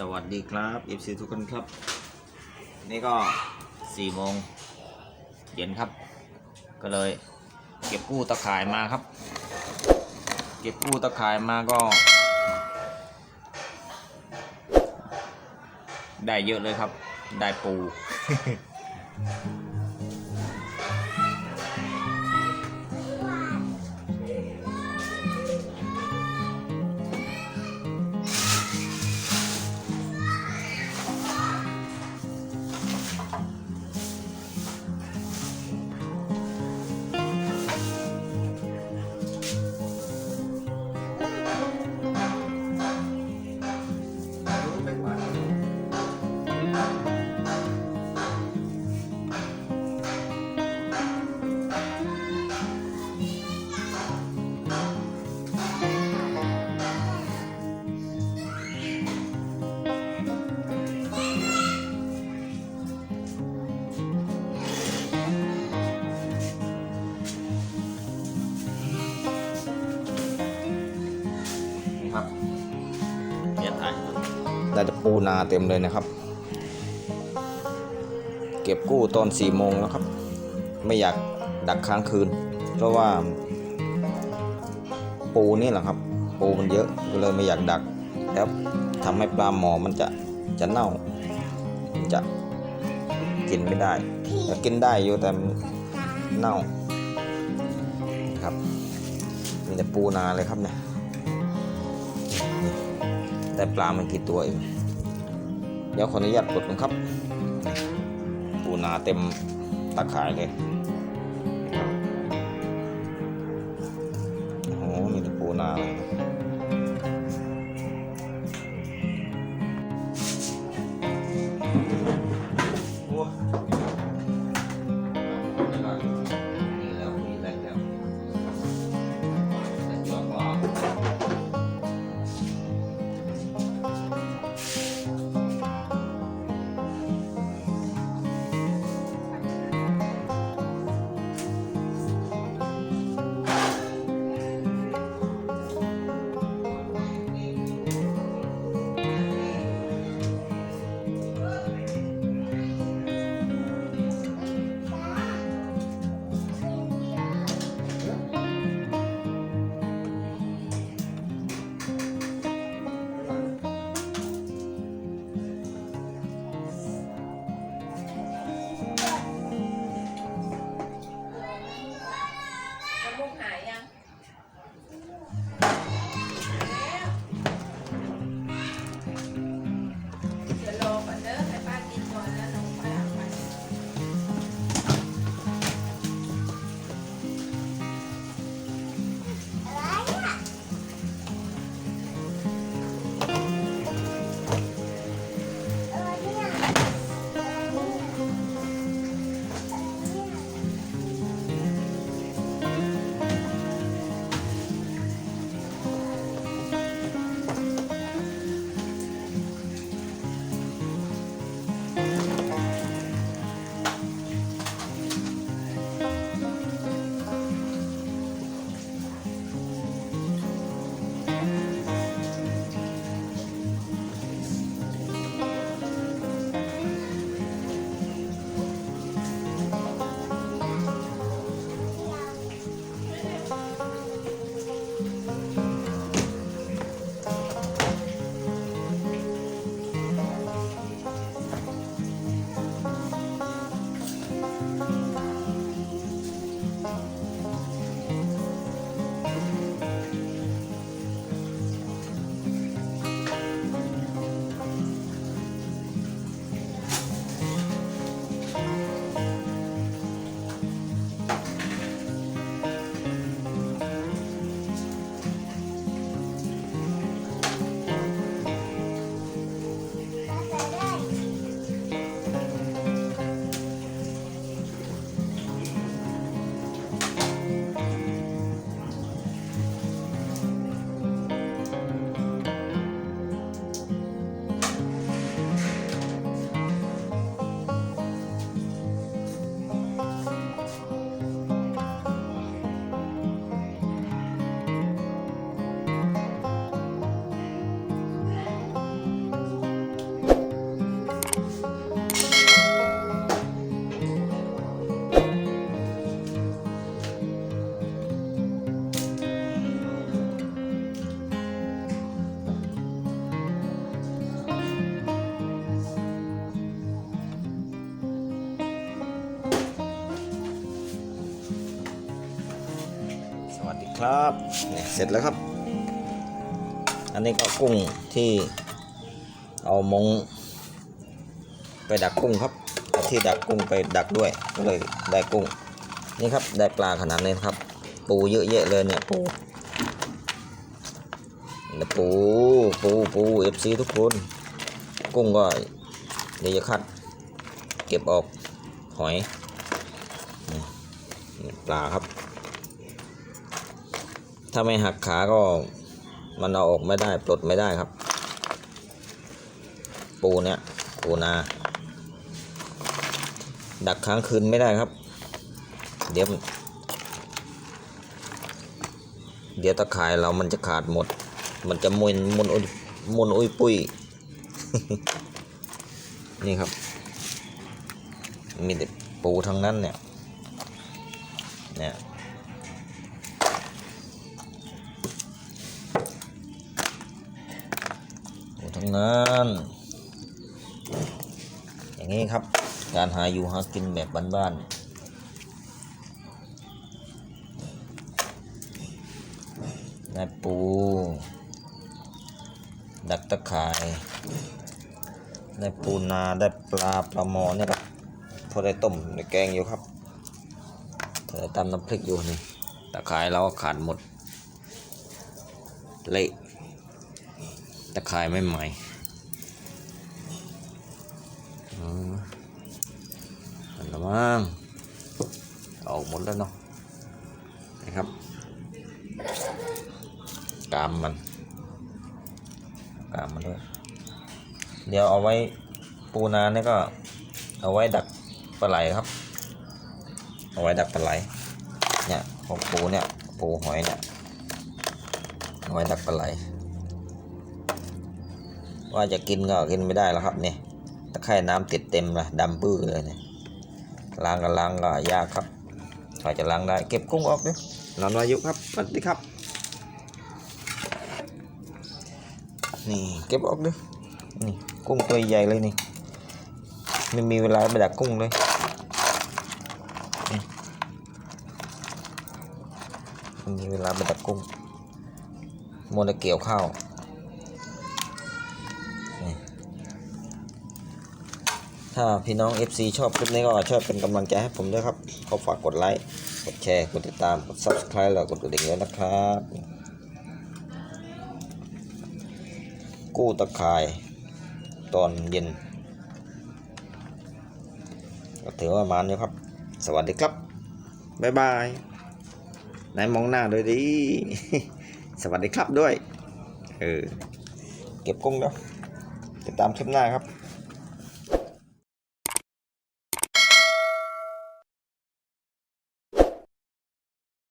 สวัสดีครับเอฟซีทุกคนครับ นี่ก็สี่โมงเย็นครับ ก็เลย เก็บกู้ตะข่ายมาครับ เก็บกู้ตะข่ายมาก็ ได้เยอะเลยครับ ได้ปู ได้จะปูนาเต็มเลยนะครับ เก็บกู้ตอนสี่โมงแล้วครับ ไม่อยากดักค้างคืน เพราะว่า ปูนี่แหละครับ ปูมันเยอะก็เลยไม่อยากดัก แล้วทำให้ปลาหมอมันจะจะเน่า มันจะกินไม่ได้กินได้อยู่แต่เน่าครับมีแต่ปูนาเลยครับเนี่ย แต่ปลามันกี่ตัวเองเดี๋ยวขออนุญาตกดกันครับ ปูนาเต็มตะข่ายเลยโอ้โหมีแต่ปูนาเลย ครับเนี่ยเสร็จแล้วครับ อันนี้ก็กุ้งที่เอามง ไปดักกุ้งครับเอาที่ดักกุ้งไปดักด้วยก็เลยได้กุ้ง นี่ครับได้ปลาขนาดนี้ครับ ปูเยอะแยะเลยเนี่ยปูเนี่ยปูปูปูเอฟซีทุกคน กุ้งก็เดี๋ยวจะคัด เก็บออกหอยนี่นี่ปลาครับ ถ้าไม่หักขาก็มันเอาออกไม่ได้ปลดไม่ได้ครับ ปูเนี่ยปูนา ดักค้างคืนไม่ได้ครับ เดี๋ยวเดี๋ยวตะข่ายเรามันจะขาดหมด มันจะมุนมุนอุยมุนอุยปุยนี่ครับ มีแต่ปูทั้งนั้นเนี่ยเนี่ย นั้นอย่างนี้ครับ การหาอยู่หากินแบบบ้านๆได้ปู ดักตะข่าย ได้ปูนาได้ปลาปลาหมอเนี่ยครับพอได้ต้มในแกงอยู่ครับพอได้ตำน้ำพริกอยู่นี่ตะข่ายเราก็ขาดหมด เละ ตะข่ายไม่ใหม่อืมอันละมั้งออกหมดแล้วเนาะนะครับ กามมัน กามมันด้วย เดี๋ยวเอาไว้ปูนาเนี่ยก็เอาไว้ดักปลาไหลครับ เอาไว้ดักปลาไหล เนี่ยของปูเนี่ยปูหอยเนี่ยเอาไว้ดักปลาไหล ว่าจะกินก็กินไม่ได้แล้วครับเนี่ยตะไคร่น้ำติดเต็มเลยดำปื้อเลยเนี่ยล้างก็ล้างก็ยากครับถ้าจะล้างได้เก็บกุ้งออกด้วยนอนวายุครับสวัสดีครับ นี่เก็บออกด้วยนี่กุ้งตัวใหญ่เลยนี่ไม่มีเวลาไปดักกุ้งเลยม่มีเวลาไปดักกุ้งมัวแต่เกี่ยวข้าว ถ้าพี่น้อง FC ชอบคลิปนี้ก็ช่วยเป็นกำลังใจให้ผมด้วยครับขอฝากกดไลค์ กดแชร์ กดติดตาม กด Subscribe แล้วกดกระดิ่งด้วยนะครับ กู้ตะข่ายตอนเย็น ก็ถือว่ามาเนี่ยครับ สวัสดีครับ บ๊ายบายนายมองหน้าด้วยดิสวัสดีครับด้วย เออ เก็บกุ้งแล้วติดตามคลิปหน้าครับ